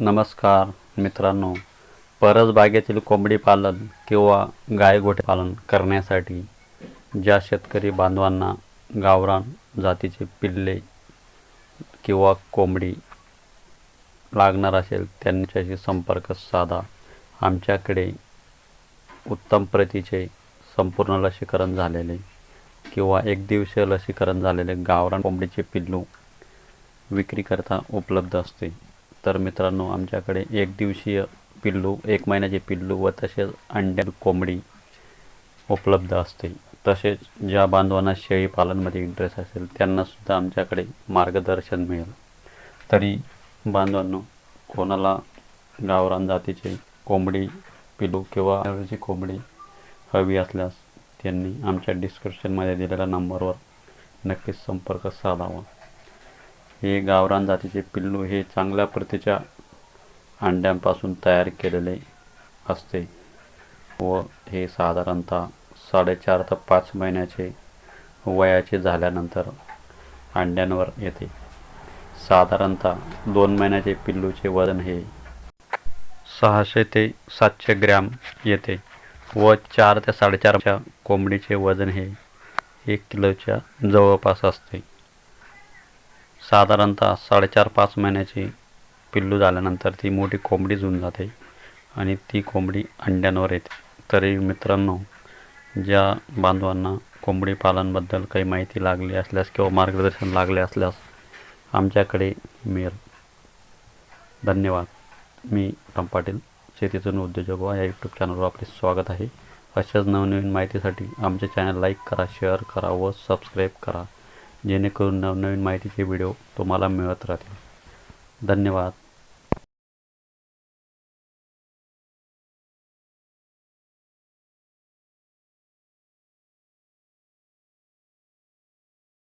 नमस्कार मित्रांनो. परसबागेतील कोंबडी पालन किंवा गायगोठे पालन करण्यासाठी ज्या शेतकरी बांधवांना गावरान जातीचे पिल्ले किंवा कोंबडी लागणार असेल त्यांच्याशी संपर्क साधा. आमच्याकडे उत्तम प्रतीचे संपूर्ण लसीकरण झालेले किंवा एक दिवसीय लसीकरण झालेले गावरान कोंबडीचे पिल्लू विक्रीकरता उपलब्ध असते. तर मित्रांनो आमच्याकडे एक दिवसीय पिल्लू एक महिन्याचे पिल्लू व तसेच अंड्या कोंबडी उपलब्ध असते तसेच ज्या बांधवांना शेळी पालनमध्ये इंटरेस्ट असेल त्यांनासुद्धा आमच्याकडे मार्गदर्शन मिळेल. तरी बांधवांनो कोणाला गावरान जातीचे कोंबडी पिलू किंवा कोंबडी हवी असल्यास त्यांनी आमच्या डिस्क्रिप्शनमध्ये दिलेल्या नंबरवर नक्कीच संपर्क साधावा. हे गावरान जातीचे पिल्लू हे चांगल्या प्रतीच्या अंड्यांपासून तयार केलेले असते व हे साधारणतः साडेचार ते पाच महिन्याचे वयाचे झाल्यानंतर अंड्यांवर येते. साधारणतः दोन महिन्याचे पिल्लूचे वजन हे सहाशे ते सातशे ग्रॅम येते व चार ते साडेचारच्या कोंबडीचे वजन हे एक किलोच्या जवळपास असते. साधारणतः साडेचार पाच महिन्याची पिल्लू झाल्यानंतर ती मोठी कोंबडी होऊन जाते आणि ती कोंबडी अंड्यांवर येते. तरी मित्रांनो ज्या बांधवांना कोंबडी पालनबद्दल काही माहिती लागली असल्यास किंवा मार्गदर्शन लागले असल्यास आमच्याकडे मेल. धन्यवाद. मी राम पाटील शेतीतून उद्योजक व या यूट्यूब चॅनलवर आपले स्वागत आहे. अशाच नवनवीन माहितीसाठी आमचे चॅनल लाईक करा शेअर करा व सबस्क्राईब करा. जेणेकरून नवनवीन माहितीचे व्हिडिओ तुम्हाला मिळत राहतील. धन्यवाद.